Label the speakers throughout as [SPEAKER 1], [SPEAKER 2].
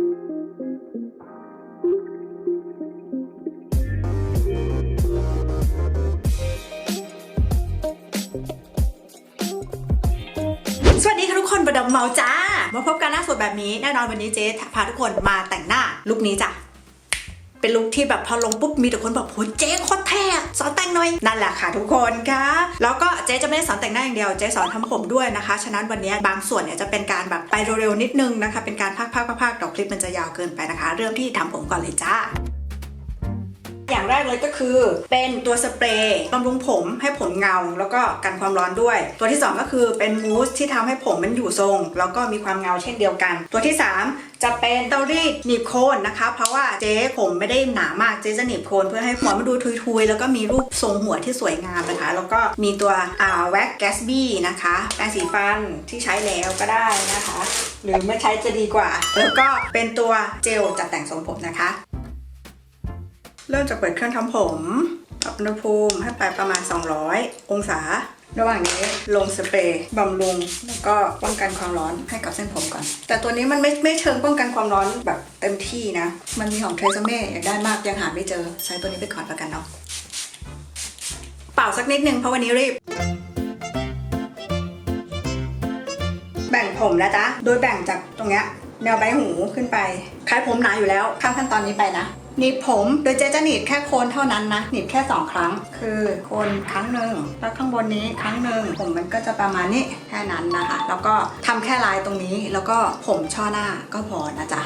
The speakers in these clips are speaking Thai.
[SPEAKER 1] สวัสดีค่ะทุกคนบดมเมาจ้า มาพบกันหน้าสดแบบนี้ แน่นอนวันนี้เจ๊พาทุกคนมาแต่งหน้าลุคนี้จ้ะ เป็นลุคที่แบบพอลงปุ๊บมีแต่คนบอกโหเจ๊โคตรเท่สอนแต่งหน่อย นั่นแหละค่ะทุกคนค่ะ แล้วก็เจ๊จะไม่ได้สอนแต่งหน้าอย่างเดียว เจ๊สอนทำผมด้วยนะคะ ฉะนั้นวันนี้บางส่วนเนี่ยจะเป็นการแบบไปเร็วๆนิดนึงนะคะ เป็นการพักๆๆๆดอกคลิปมันจะยาวเกินไปนะคะ เริ่มที่ทำผมก่อนเลยจ้า อย่างแรกเลยก็คือ เป็นตัวสเปรย์บำรุงผมให้ผมเงา แล้วก็กันความร้อนด้วย ตัวที่ 2 ก็คือเป็นมูสที่ทำให้ผมมันอยู่ทรง แล้วก็มีความเงาเช่นเดียวกัน ตัวที่ 3จะเป็นเตารีดหนีบโคนนะคะ เพราะว่าเจ๊ผมไม่ได้หนามากเจ๊จะหนีบโคนเพื่อให้หัวมันดูทุยๆ แล้วก็มีรูปทรงหัวที่สวยงามนะคะ แล้วก็มีตัวอ่าแว็กแกสบี้นะคะแปรงสีฟันที่ใช้แล้วก็ได้นะคะ หรือไม่ใช้จะดีกว่า แล้วก็เป็นตัวเจลจัดแต่งทรงผมนะคะ เริ่มจากเปิดเครื่องทำผมปรับอุณหภูมิให้ไปประมาณ 200 องศา ระหว่างนี้ลงสเปรย์บำรุง แล้วก็ป้องกันความร้อนให้กับเส้นผมก่อน แต่ตัวนี้มันไม่ไม่เชิงป้องกันความร้อนแบบเต็มที่นะ มันมีของเทรซเม่อยากได้มากยังหาไม่เจอใช้ตัวนี้ไปก่อนแล้วกันเนาะเป่าสักนิดนึงเพราะวันนี้รีบ แบ่งผมนะจ๊ะ โดยแบ่งจากตรงเนี้ยแนวใบหูขึ้นไปคล้ายผมหนาอยู่แล้วข้ามขั้นตอนนี้ไปนะ หนีบผมโดยเจ๊จะหนีบแค่โคนเท่านั้นนะหนีบแค่ 2 ครั้ง คือโคนครั้งหนึ่งแล้วข้างบนนี้ครั้งหนึ่งผมมันก็จะประมาณนี้แค่นั้นนะคะ แล้วก็ทำแค่ลายตรงนี้แล้วก็ผมช่อหน้าก็พอนะจ๊ะ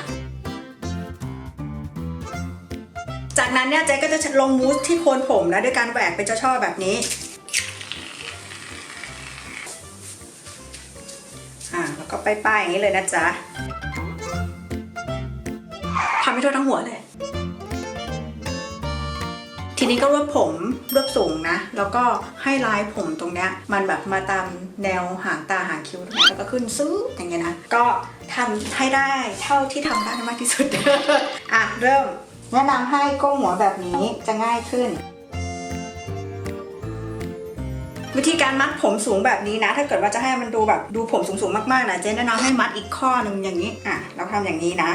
[SPEAKER 1] จากนั้นเนี่ยเจ๊ก็จะลงมูสที่โคนผมนะด้วยการแหวกเป็นเจ้าช่อแบบนี้อ่าแล้วก็ป้ายๆอย่างนี้เลยนะจ๊ะทำให้ทั่วทั้งหัวเลย ทีนี้ก็รวบผมรวบสูงนะ แล้วก็ให้ลายผมตรงเนี้ยมันแบบมาตามแนวหางตาหางคิ้วแล้วก็ขึ้นซื้ออย่างเงี้ยนะ ก็ทำให้ได้เท่าที่ทำได้มากที่สุด อะเริ่มแนะนำให้ก้มหัวแบบนี้จะง่ายขึ้น วิธีการมัดผมสูงแบบนี้นะ ถ้าเกิดว่าจะให้มันดูแบบดูผมสูงๆมากๆนะเจ๊แนะนำให้มัดอีกข้อหนึ่งอย่างนี้อะเราทำอย่างนี้นะ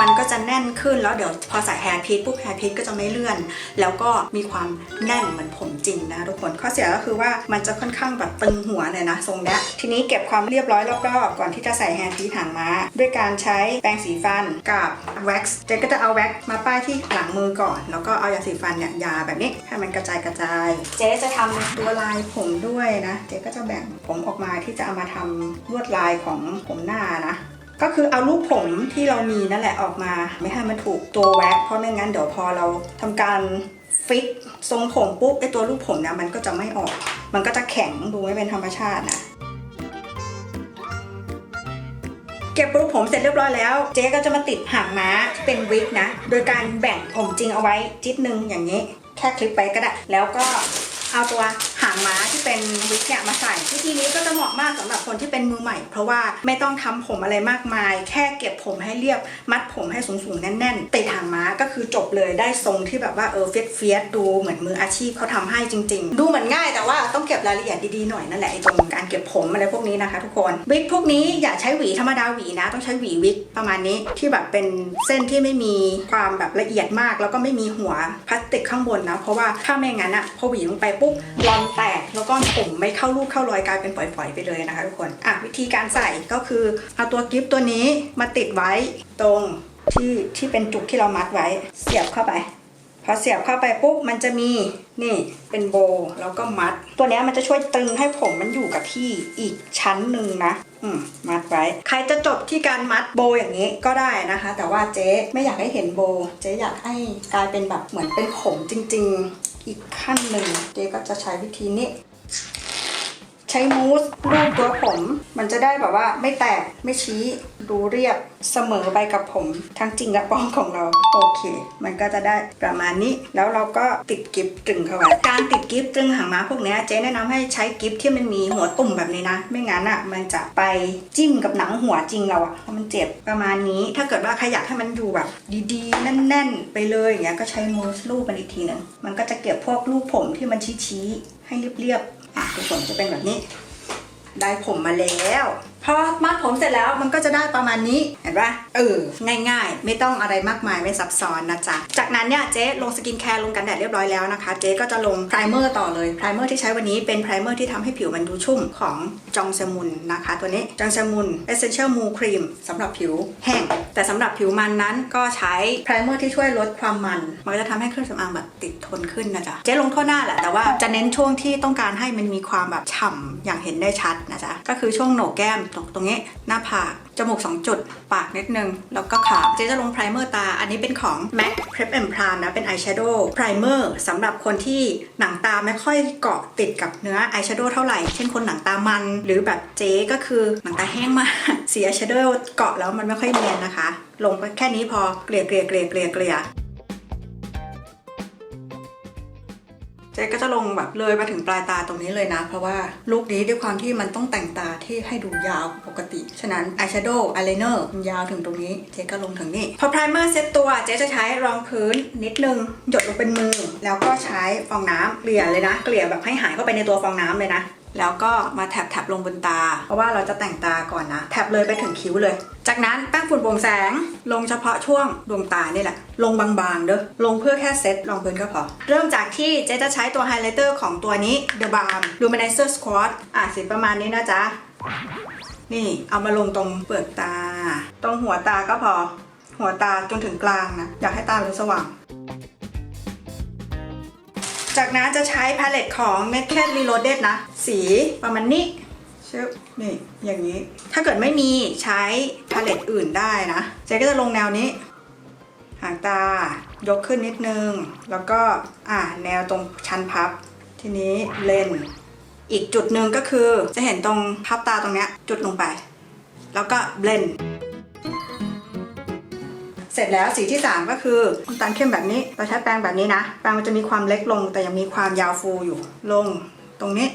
[SPEAKER 1] มันก็จะแน่นขึ้นแล้วเดี๋ยวพอใส่แฮร์พีทปุ๊บแฮร์พีทก็จะไม่เลื่อน แล้วก็มีความแน่นเหมือนผมจริงนะทุกคนข้อเสียก็คือว่ามันจะค่อนข้างแบบตึงหัวเลยนะทรงเนี้ยทีนี้เก็บความเรียบร้อยรอบๆก่อนที่จะใส่แฮร์พีทหางม้า ด้วยการใช้แปรงสีฟันกับแว็กซ์เจ๊ก็จะเอาแว็กซ์มาป้ายที่หลังมือก่อน แล้วก็เอายาสีฟันเนี่ยยาแบบนี้ให้มันกระจายกระจาย เจ๊จะทำตัวลายผมด้วยนะ เจ๊ก็จะแบ่งผมออกมาที่จะเอามาทำลวดลายของผมหน้านะ ก็คือเอารูปผมที่เรามีนั่นแหละออกมา ไม่ให้มันถูกตัวแว็กเพราะไม่งั้นเดี๋ยวพอเราทำการฟิกทรงผมปุ๊บไอตัวรูปผมเนี่ยมันก็จะไม่ออก มันก็จะแข็งดูไม่เป็นธรรมชาตินะเก็บรูปผมเสร็จเรียบร้อยแล้ว เจ๊ก็จะมาติดหางม้าเป็นวิกนะ โดยการแบ่งผมจริงเอาไว้จิตนึงอย่างนี้ แค่คลิปไปก็ได้ แล้วก็ เอาตัวหางม้าที่เป็นวิกเนี่ยมาใส่วิธีนี้ก็จะเหมาะมากสำหรับคนที่เป็นมือใหม่ เพราะว่าไม่ต้องทำผมอะไรมากมาย แค่เก็บผมให้เรียบ มัดผมให้สูงๆแน่นๆติดหางม้าก็คือจบเลยได้ทรงที่แบบว่าเออเฟียสเฟียสดูเหมือนมืออาชีพเขาทำให้จริง ๆ ดูเหมือนง่ายแต่ว่าต้องเก็บรายละเอียดดีๆหน่อยนั่นแหละไอ้ตรงการเก็บผมอะไรพวกนี้นะคะทุกคนวิกพวกนี้อย่าใช้หวีธรรมดาหวีนะ ต้องใช้หวีวิกประมาณนี้ที่แบบเป็นเส้นที่ไม่มีความแบบละเอียดมาก แล้วก็ไม่มีหัวพลาสติกข้างบนนะเพราะว่าถ้าไม่งั้นอะพอหวีลงไปปุ๊บรอนแตกแล้วก็ผมไม่เข้ารูปเข้ารอยกลายเป็นฝอยๆไปเลยนะคะทุกคนอะวิธีการใส่ก็คือเอาตัวกิฟตตัวนี้มาติดไว้ตรงที่ที่เป็นจุกที่เรามัดไว้เสียบเข้าไป พอเสียบเข้าไปปุ๊บมันจะมีนี่เป็นโบแล้วก็มัด ตัวนี้มันจะช่วยตึงให้ผมมันอยู่กับที่อีกชั้นหนึ่งนะอืมมัดไว้ ใครจะจบที่การมัดโบอย่างนี้ก็ได้นะคะ แต่ว่าเจ๊ไม่อยากให้เห็นโบ เจ๊อยากให้กลายเป็นแบบเหมือนเป็นผมจริง ๆ อีกขั้นหนึ่ง เจ๊ก็จะใช้วิธีนี้ ใช้มูสรูปตัวผม มันจะได้แบบว่าไม่แตกไม่ชี้ดูเรียบเสมอไปกับผมทั้งจริงและปลอมของเรา โอเค มันก็จะได้ประมาณนี้ แล้วเราก็ติดกิฟต์ตรึงเข้าไว้การติดกิฟต์ตรึงหางม้าพวกนี้เจ๊แนะนำให้ใช้กิฟต์ที่มันมีหัวตุ่มแบบนี้นะ ไม่งั้นอะมันจะไปจิ้มกับหนังหัวจริงเราอะเพราะมันเจ็บประมาณนี้ ถ้าเกิดว่าใครอยากให้มันอยู่แบบดีๆ แน่น ๆ ไปเลยอย่างเงี้ยก็ใช้มูสรูปมันอีกทีหนึงมันก็จะเก็บพวกรูปผมที่มันชี้ๆให้เรียบๆ ผมจะเป็นแบบนี้ ได้ผมมาแล้ว พอมัดผมเสร็จแล้วมันก็จะได้ประมาณนี้เห็นปะเออ ง่ายๆ ไม่ต้องอะไรมากมายไม่ซับซ้อนนะจ๊ะ จากนั้นเนี่ยเจ๊ลงสกินแคร์ลงกันแดดเรียบร้อยแล้วนะคะ เจ๊ก็จะลงไพรเมอร์ต่อเลยไพรเมอร์ที่ใช้วันนี้เป็นไพรเมอร์ที่ทำให้ผิวมันดูชุ่มของจองเซมุนนะคะ ตัวนี้จองเซมุน Essential Mousse Cream สำหรับผิวแห้ง แต่สำหรับผิวมันนั้นก็ใช้ไพรเมอร์ที่ช่วยลดความมัน มันจะทำให้เครื่องสำอางแบบติดทนขึ้นนะจ๊ะ เจ๊ลงทั่วหน้าแหละแต่ว่าจะเน้นช่วงที่ต้องการให้มันมีความแบบฉ่ำอย่างเห็นได้ชัดนะจ๊ะก็คือช่วงโหนกแก้มตรงตรงนี้ หน้าผาก จมูก 2 จุด ปากนิดนึง แล้วก็ขาเจ๊จะลงไพรเมอร์ตา อันนี้เป็นของ MAC Prep and Prime นะ เป็นอายแชโดว์ไพรเมอร์สำหรับคนที่หนังตาไม่ค่อยเกาะติดกับเนื้ออายแชโดว์เท่าไหร่ เช่นคนหนังตามัน หรือแบบเจ๊ก็คือหนังตาแห้งมากสีอายแชโดว์เกาะแล้วมันไม่ค่อยเนียนนะคะ ลงไปแค่นี้พอ เกลี่ยเกลี่ยเกลี่ยเกลี่ยเกลี่ย เจ๊ก็จะลงแบบเลยมาถึงปลายตาตรงนี้เลยนะ เพราะว่าลุคนี้ด้วยความที่มันต้องแต่งตาที่ให้ดูยาวปกติ ฉะนั้นอายแชโดว์อายไลเนอร์ยาวถึงตรงนี้ เจ๊ก็ลงถึงนี่ พอไพรเมอร์เซตตัว เจ๊จะใช้รองพื้นนิดนึง หยดลงเป็นมือ แล้วก็ใช้ฟองน้ำเกลี่ยเลยนะ เกลี่ยแบบให้หายเข้าไปในตัวฟองน้ำเลยนะ แล้วก็มาแถบแถบลงบนตา เพราะว่าเราจะแต่งตาก่อนนะแถบเลยไปถึงคิ้วเลย จากนั้นแป้งฝุ่นโปร่งแสงลงเฉพาะช่วงดวงตานี่แหละ ลงบางๆเด้อลงเพื่อแค่เซตรองพื้นก็พอ เริ่มจากที่เจ๊จะใช้ตัวไฮไลท์เตอร์ของตัวนี้ The Balm Luminizer Squad อะสีประมาณนี้นะจ๊ะ นี่เอามาลงตรงเปลือกตา ตรงหัวตาก็พอ หัวตาจนถึงกลางนะ อยากให้ตาเป็นสว่าง จากนั้นจะใช้พาเลตของ Naked Reloaded นะ สีประมาณนี้ชึบนี่ อย่างนี้ ถ้าเกิดไม่มีใช้พาเลตอื่นได้นะ เจ๊ก็จะลงแนวนี้ หางตายกขึ้นนิดนึง แล้วก็อ่าแนวตรงชั้นพับ ทีนี้เลนอีกจุดหนึ่งก็คือจะเห็นตรงพับตาตรงเนี้ยจุดลงไป แล้วก็เบลนด์ เสร็จแล้วสีที่ 3 ก็คือน้ำตาลเข้มแบบนี้เราใช้แปรงแบบนี้นะ แปรงมันจะมีความเล็กลง แต่ยังมีความยาวฟูอยู่ลงตรงนี้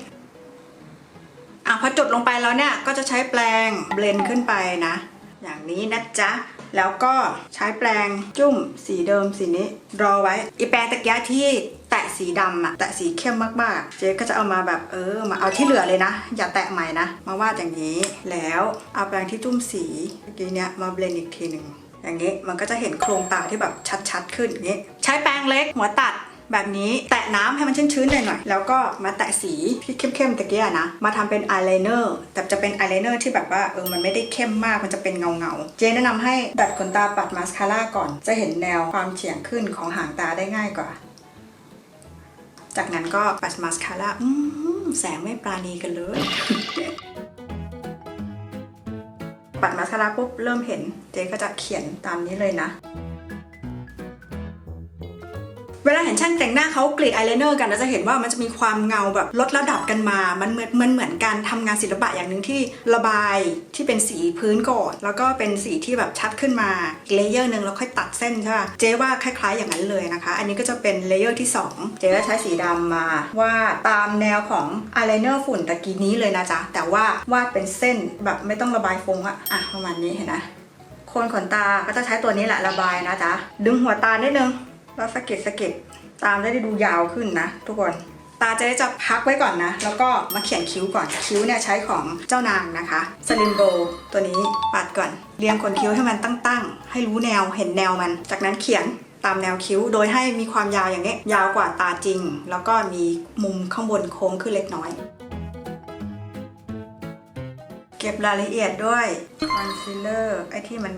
[SPEAKER 1] อะพอจุดลงไปแล้วเนี่ยก็จะใช้แปรงเบลนขึ้นไปนะ อย่างนี้นะจ๊ะแล้วก็ใช้แปรงจุ่มสีเดิมสีนี้ รอไว้อีแปรงตะกี้ที่แตะสีดำอะแตะสีเข้มมากๆ เจ๊ก็จะเอามาแบบเออมาเอาที่เหลือเลยนะ อย่าแตะใหม่นะ มาวาดอย่างนี้แล้วเอาแปรงที่จุ่มสีเมื่อกี้เนี้ยมาเบลนอีกทีหนึ่ง อย่างนี้มันก็จะเห็นโครงตาที่แบบชัดๆ ขึ้นอย่างนี้ ใช้แปรงเล็กหัวตัดแบบนี้แตะน้ำให้มันชื้นๆหน่อยๆแล้วก็มาแตะสีที่เข้มๆตะกียนะ มาทำเป็นอายไลเนอร์แต่จะเป็นอายไลเนอร์ที่แบบว่าเออมันไม่ได้เข้มมากมันจะเป็นเงาๆ เจแนะนำให้ดัดขนตาปัดมาสคาร่าก่อน จะเห็นแนวความเฉียงขึ้นของหางตาได้ง่ายกว่า จากนั้นก็ปัดมาสคาร่าแสงไม่ปราณีกันเลย ปัดมาสคาร่าปุ๊บเริ่มเห็นเจ๊ก็จะเขียนตามนี้เลยนะ ลาเห็นช่างแต่งหน้าเขากรีดอายไลเนอร์กันเราจะเห็นว่ามันจะมีความเงาแบบลดระดับกันมา มันเหมือนมันเหมือนการทำงานศิลปะอย่างหนึ่งที่ระบายที่เป็นสีพื้นก่อนแล้วก็เป็นสีที่แบบชัดขึ้นมาอีกเลเยอร์หนึ่งแล้วค่อยตัดเส้นใช่ป่ะเจ๊ว่าคล้าย ๆ อย่างนั้นเลยนะคะ อันนี้ก็จะเป็นเลเยอร์ที่ 2 เจ๊ก็ใช้สีดำมาวาดตามแนวของอายไลเนอร์ฝุ่นตะกี้นี้เลยนะจ๊ะแต่ว่าวาดเป็นเส้นแบบไม่ต้องระบายฟงอะอะประมาณนี้เห็นนะโคนขนตาก็จะใช้ตัวนี้แหละระบายนะจ๊ะดึงหัวตานิดนึง แล้วสะเกิดสะเกิดตามจะได้ดูยาวขึ้นนะ ทุกคนตาเจ๊จะพักไว้ก่อนนะ แล้วก็มาเขียนคิ้วก่อน คิ้วเนี่ยใช้ของเจ้านางนะคะสลิมโบตัวนี้ปัดก่อน เรียงขนคิ้วให้มันตั้งๆ ให้รู้แนวเห็นแนวมัน จากนั้นเขียนตามแนวคิ้ว โดยให้มีความยาวอย่างนี้ ยาวกว่าตาจริง แล้วก็มีมุมข้างบนโค้งขึ้นเล็กน้อย เก็บรายละเอียดด้วยคอนซีลเลอร์ไอ้ที่มัน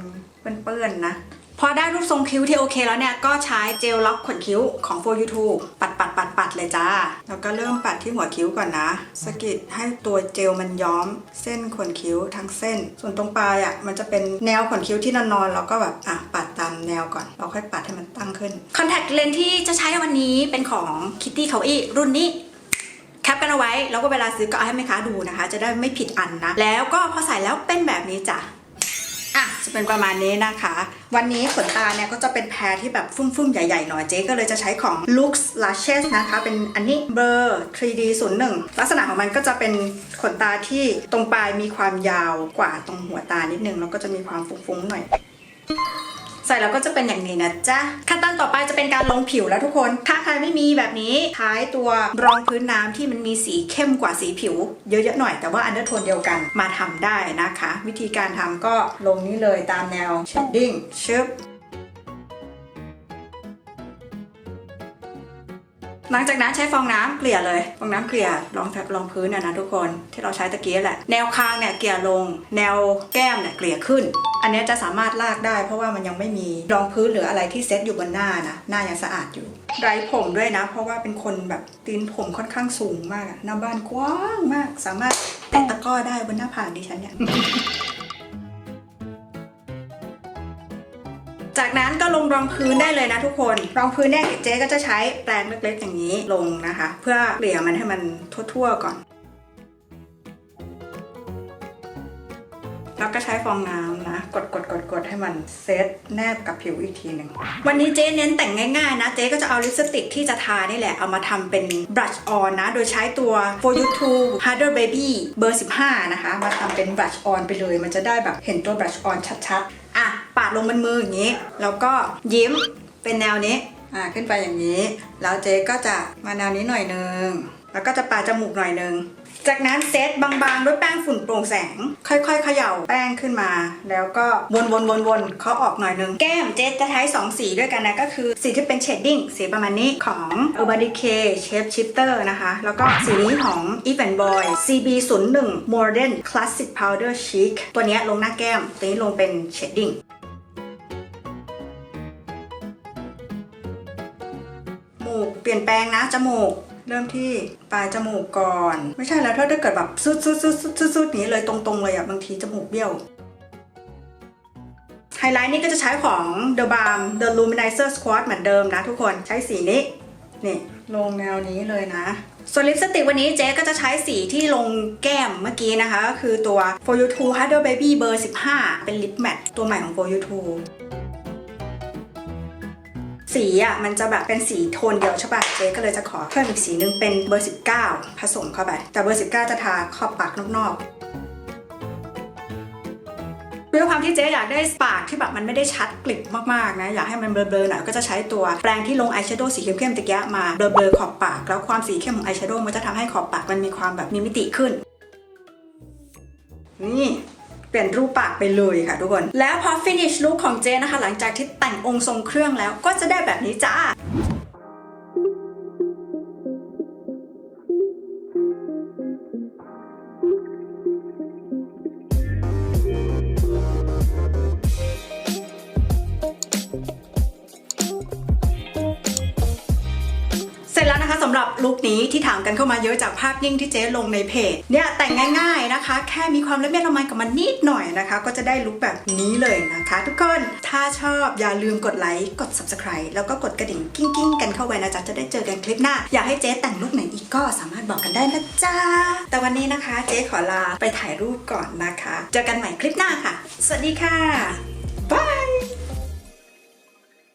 [SPEAKER 1] เปื้อนๆนะ พอได้รูปทรงคิ้วที่โอเคแล้วเนี่ย ก็ใช้เจลล็อกขนคิ้วของ for you to ปัดปัดปัดปัดเลยจ้า แล้วก็เริ่มปัดที่หัวคิ้วก่อนนะสะกิดให้ตัวเจลมันย้อมเส้นขนคิ้วทั้งเส้น ส่วนตรงปลายอะมันจะเป็นแนวขนคิ้วที่นอนๆแล้วก็แบบอะปัดตามแนวก่อน เราค่อยปัดให้มันตั้งขึ้นคอนแทคเลนส์ที่จะใช้วันนี้เป็นของ Kitty k a w i รุ่นนี้แคปกันเอาไว้แล้วก็เวลาซื้อก็เอาให้แม่ค้าดูนะคะ จะได้ไม่ผิดอันนะ แล้วก็พอใส่แล้วเป็นแบบนี้จ้ะ อะจะเป็นประมาณนี้นะคะ วันนี้ขนตาเนี่ยก็จะเป็นแพรที่แบบฟุ่มๆ ใหญ่ๆ หน่อยเจ๊ก็เลยจะใช้ของ Lux Lashes นะคะ เป็นอันนี้เบอร์ 3D 0 1 ลักษณะของมันก็จะเป็นขนตาที่ตรงปลายมีความยาวกว่าตรงหัวตานิดนึง แล้วก็จะมีความฟุ้งๆ หน่อย ใส่แล้วก็จะเป็นอย่างนี้นะจ๊ะ ขั้นตอนต่อไปจะเป็นการลงผิวแล้วทุกคน ถ้าใครไม่มีแบบนี้ท้ายตัวรองพื้นน้ำที่มันมีสีเข้มกว่าสีผิว เยอะๆหน่อยแต่ว่าอันเดอร์โทนเดียวกันมาทำได้นะคะ วิธีการทำก็ลงนี้เลยตามแนวเชดดิ้งชึบ หลังจากนั้นใช้ฟองน้ำเกลี่ยเลย ฟองน้ำเกลี่ยรองรองพื้นนะนะทุกคนที่เราใช้ตะกี้แหละ แนวคางเนี่ยเกลี่ยลง แนวแก้มเนี่ยเกลี่ยขึ้น อันนี้จะสามารถลากได้ เพราะว่ามันยังไม่มีรองพื้นหรืออะไรที่เซตอยู่บนหน้านะหน้ายังสะอาดอยู่ไรผมด้วยนะ เพราะว่าเป็นคนแบบตีนผมค่อนข้างสูงมากหน้าบ้านกว้างมาก สามารถแตะตะก้อได้บนหน้าผากดิฉันเนี่ย จากนั้นก็ลงรองพื้นได้เลยนะทุกคน รองพื้นเนี่ยเจ๊ก็จะใช้แปรงเล็กๆ อย่างนี้ลงนะคะ เพื่อเกลี่ยมันให้มันทั่วๆก่อน แล้วก็ใช้ฟองน้ำนะ กดกดกดกดให้มันเซตแนบกับผิวอีกทีหนึ่ง วันนี้เจ๊เน้นแต่งง่ายๆนะ เจ๊ก็จะเอาลิปสติกที่จะทานี่แหละ เอามาทำเป็น brush on นะ โดยใช้ตัว for you to harder baby เบอร์ 15 นะคะ มาทำเป็น brush on ไปเลย มันจะได้แบบเห็นตัว brush on ชัดๆอะปาด ลงบนมืออย่างนี้ แล้วก็ยิ้มเป็นแนวนี้อะขึ้นไปอย่างนี้ แล้วเจ๊ก็จะมาแนวนี้หน่อยนึง แล้วก็จะปาจมูกหน่อยนึง จากนั้นเซตบางๆ ด้วยแป้งฝุ่นโปร่งแสง ค่อยๆเขย่าแป้งขึ้นมา แล้วก็วนๆๆๆเขาออกหน่อยนึง แก้มเจ๊จะใช้2สีด้วยกันนะ ก็คือสีที่เป็นเชดดิ้งสีประมาณนี้ของ Urban Decay Shape Shifter นะคะ แล้วก็สีนี้ของ Eve and Boy CB 0 1 Modern Classic Powder Chic ตัวนี้ลงหน้าแก้ม ตัวนี้ลงเป็นเชดดิ้ง เปลี่ยนแปลงนะจมูก เริ่มที่ปลายจมูกก่อน ไม่ใช่แล้วถ้าถ้เกิดแบบซุดซุดซุดซุดซุดซุดนี้เลยตรงๆเลยอะบางทีจมูกเบี้ยวไฮไลท์นี่ก็จะใช้ของ The Balm The Luminizer Squad เหมือนเดิมนะทุกคนใช้สีนี้นี่ลงแนวนี้เลยนะ ส่วนลิปสติกวันนี้เจ๊ก็จะใช้สีที่ลงแก้มเมื่อกี้นะคะ ก็คือตัว For You 2 Harder Baby เบอร์ 15 เป็นลิปแมทตัวใหม่ของ For You 2 สีอะมันจะแบบเป็นสีโทนเดียวใช่ปะเจ๊ก็เลยจะขอเพิ่มอีกสีนึงเป็นเบอร์ 19 ผสมเข้าไป แต่เบอร์ 19 จะทาขอบปากนอกๆด้วยความที่เจ๊อยากได้ปากที่แบบมันไม่ได้ชัดกลิบมากๆนะ อยากให้มันเบลอๆหน่อยก็จะใช้ตัวแปรงที่ลงอายแชโดว์สีเข้มๆตะกี้มาเบลอๆขอบปาก แล้วความสีเข้มของอายแชโดว์มันจะทำให้ขอบปากมันมีความแบบมีมิติขึ้น นี่ เปลี่ยนรูปปากไปเลยค่ะทุกคน แล้วพอ finish look ของเจนะคะ หลังจากที่แต่งองค์ทรงเครื่องแล้วก็จะได้แบบนี้จ้าามกันเข้ามาเยอะจากภาพนิ่งที่เจ๊ลงในเพจเนี่ยแต่งง่าย ๆนะคะ แค่มีความละเมียดละไมกับมันนิดหน่อยนะคะ ก็จะได้ลุคแบบนี้เลยนะคะ ทุกคนถ้าชอบอย่าลืมกดไลค์กด subscribe แล้วก็กดกระดิ่งกิ้งๆกันเข้าไว้นะจ๊ะจะได้เจอกันคลิปหน้า อยากให้เจ๊แต่งลุคไหนอีกก็สามารถบอกกันได้นะจ๊ะแต่วันนี้นะคะ เจ๊ขอลาไปถ่ายรูปก่อนนะคะ เจอกันใหม่คลิปหน้าค่ะ สวัสดีค่ะ